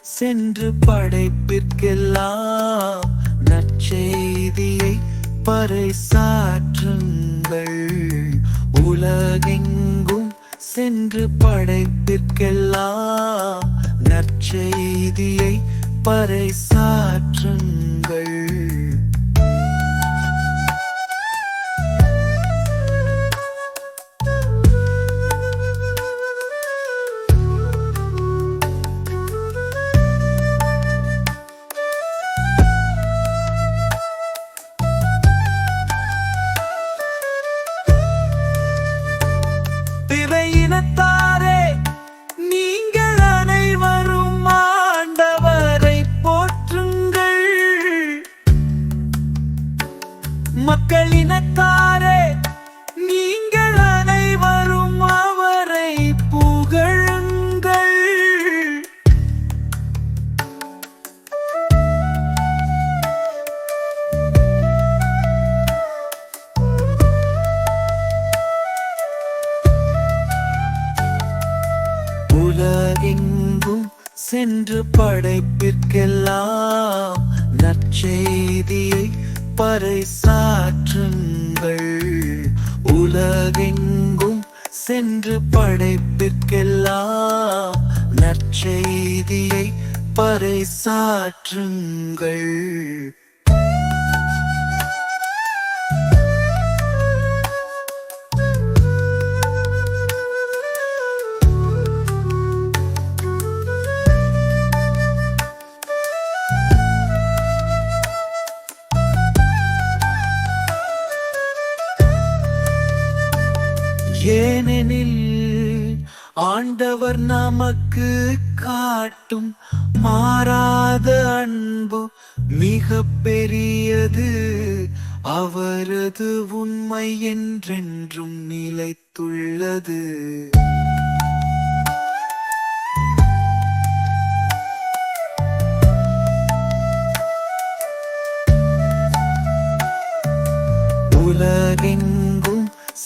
சென்று படைப்பிற்கெல்லாம் நற்செய்தியை பறைசாற்றுங்கள். உலகெங்கும் சென்று படைப்பிற்கெல்லாம் நற்செய்தியை பறைசாற்றுங்கள். சென்று படைப்பிற்கெல்லாம் நற்செய்தியை பறைசாற்றுங்கள். உலகெங்கும் சென்று படைப்பிற்கெல்லாம் நற்செய்தியை பறைசாற்றுங்கள். ஏனெனில் ஆண்டவர் நமக்கு காட்டும் மாறாத அன்பு மிக பெரியது. அவரது உண்மை என்றென்றும் நிலைத்துள்ளது.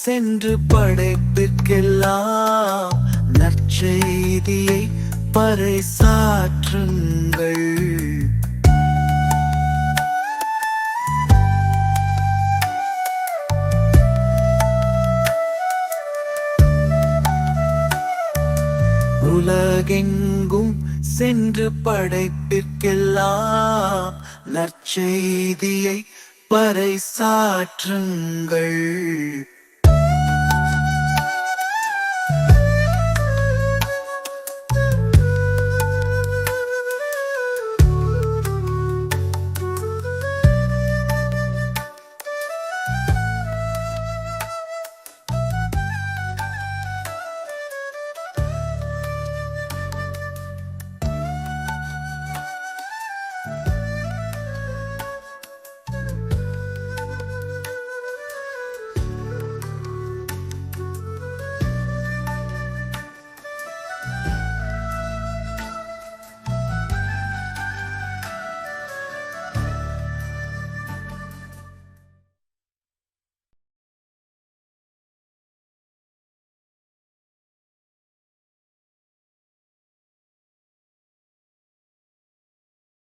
சென்று படைப்பிற்கெல்லாம் நற்செய்தியை பறைசாற்றுங்கள். உலகெங்கும் சென்று படைப்பிற்கெல்லாம் நற்செய்தியை பறைசாற்றுங்கள்.